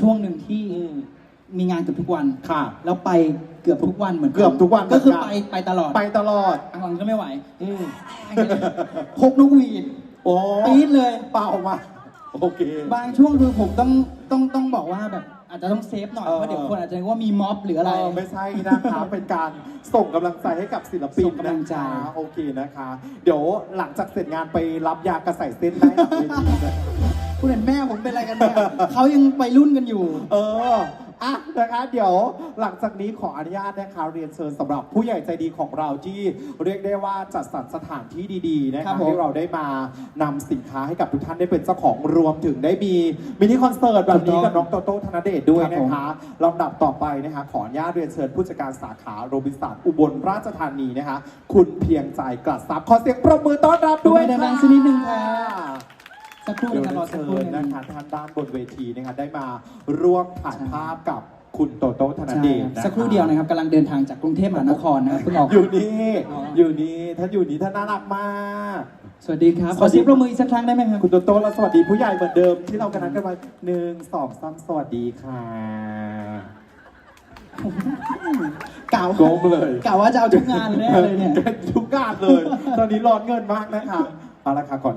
ช่วงหนึ่งที่มีงานเกือบทุกวัน ค่ะ แล้วไปเกือบทุกวันเหมือนนเกือบทุกวันก็คือเหมือนกันไปไปตลอดไปตลอดหลังๆก็ไม่ไหวอืมพกนกหวีดโอ้ปี๊ดเลยเป่ามาโอเค บางช่วงคือผมต้องต้องต้องบอกว่าแบบอาจจะต้องเซฟหน่อยเออเพราะเดี๋ยวคนอาจจะนึกว่ามีม็อบหรืออะไรเไม่ใช่นะคะเป็นการส่งกำลังใจให้กับศิลปินส่งกำลังใจนะคะโอเคนะคะ เดี๋ยวหลังจากเสร็จงานไปรับยากระใส่เส้นได้หลังเวทีนะ คุณเห็นแม่ผมเป็นอะไรกันเนี่ยเขายังไปรุ่นกันอยู่ เอออะนะคะเดี๋ยวหลังจากนี้ขออนุญาตนะคะเรียนเชิญสำหรับผู้ใหญ่ใจดีของเราที่เรียกได้ว่าจัดสรรสถานที่ดีๆนะครัคะบผมให้เราได้มานำสินค้าให้กับทุกท่านได้เป็นเจ้าของรวมถึงได้มีมินิคอนเสิร์ตแบบนี้กับน้องโตโต้ธนเดชด้วยครับผมนะคะลำดับต่อไปนะคะขออนุญาตเรียนเชิญผู้จัดการสาขาโรบินสันอุบลราชธานีนะคะคุณเพียงใจกลัดทรัพย์ขอเสียงปรบมือต้อนรับด้วยปรบมือดัค่ะงๆสักนิดนึงค่ะ สักครู่เดี๋ยวนะครับรอเรียนสักเชิครู่ญหนึนะง คะทางด้านบนเวทีนะคะได้มาร่วมถ่ายภาพกับคุณโตโต้ธนใช่เดชครับนะะ สักครู่เดียวนะครับกำลังเดินทางจากกรุงเทพมหานครนะครับเพิ่งออก อยู่นี่ อ๋อออ ยู่นี่ ท่านอยู่นี่ท่านน่ารักมาก สวัสดีครับสขวัอสดีเสียงปรบมืออีกสักครั้งได้ไหมครับ คุณโตโต้และสวัสดีผู้ใหญ่เหมือนเดิมที่เรากันนัดกันไว้หนึ่งสองสามสวัสดีค่ะเก่าโกงเลยเก่าว่าจะเอาทุกงานเลยแน่เลยเนี่ย ทุกงานเลย ตอนนี้ร้อนเงินมากนะคะเอาละค่ะก่อน